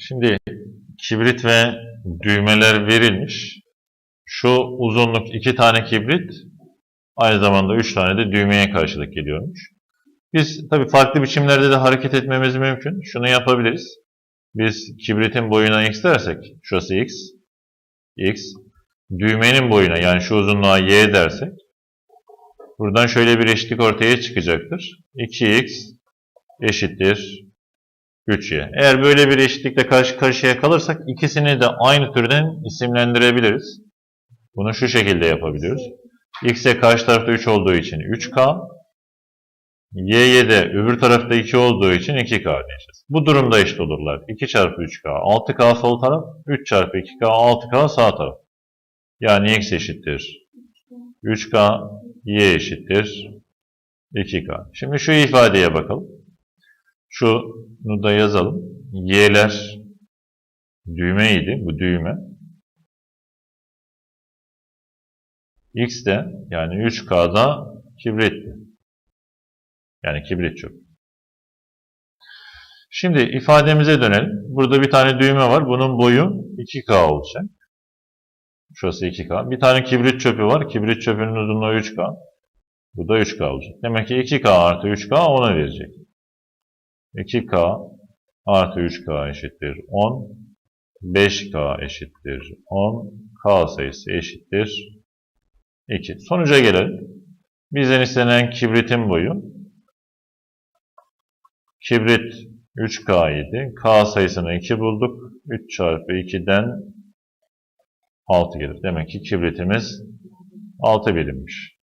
Şimdi kibrit ve düğmeler verilmiş. Şu uzunluk iki tane kibrit, aynı zamanda üç tane de düğmeye karşılık geliyormuş. Biz tabii farklı biçimlerde de hareket etmemiz mümkün. Şunu yapabiliriz. Biz kibritin boyuna x dersek, şurası x, x, düğmenin boyuna yani şu uzunluğa y dersek, buradan şöyle bir eşitlik ortaya çıkacaktır. 2x eşittir 3y. Eğer böyle bir eşitlikle karşı karşıya kalırsak ikisini de aynı türden isimlendirebiliriz. Bunu şu şekilde yapabiliyoruz. x'e karşı tarafta 3 olduğu için 3k, y'ye de öbür tarafta 2 olduğu için 2k diyeceğiz. Bu durumda eşit olurlar. 2 çarpı 3k, 6k sol taraf, 3 çarpı 2k, 6k sağ taraf. Yani x eşittir 3k, y eşittir 2k. Şimdi şu ifadeye bakalım. Şunu da yazalım. Y'ler düğmeydi. Bu düğme. X de yani 3K'da kibritti. Yani kibrit çöp. Şimdi ifademize dönelim. Burada bir tane düğme var. Bunun boyu 2K olacak. Şurası 2K. Bir tane kibrit çöpü var. Kibrit çöpünün uzunluğu 3K. Bu da 3K olacak. Demek ki 2K artı 3K ona verecek. 2K artı 3K eşittir 10. 5K eşittir 10. K sayısı eşittir 2. Sonuca gelelim. Bizden istenen kibritin boyu. Kibrit 3K idi. K sayısını 2 bulduk. 3 çarpı 2'den 6 gelir. Demek ki kibritimiz 6 birimmiş.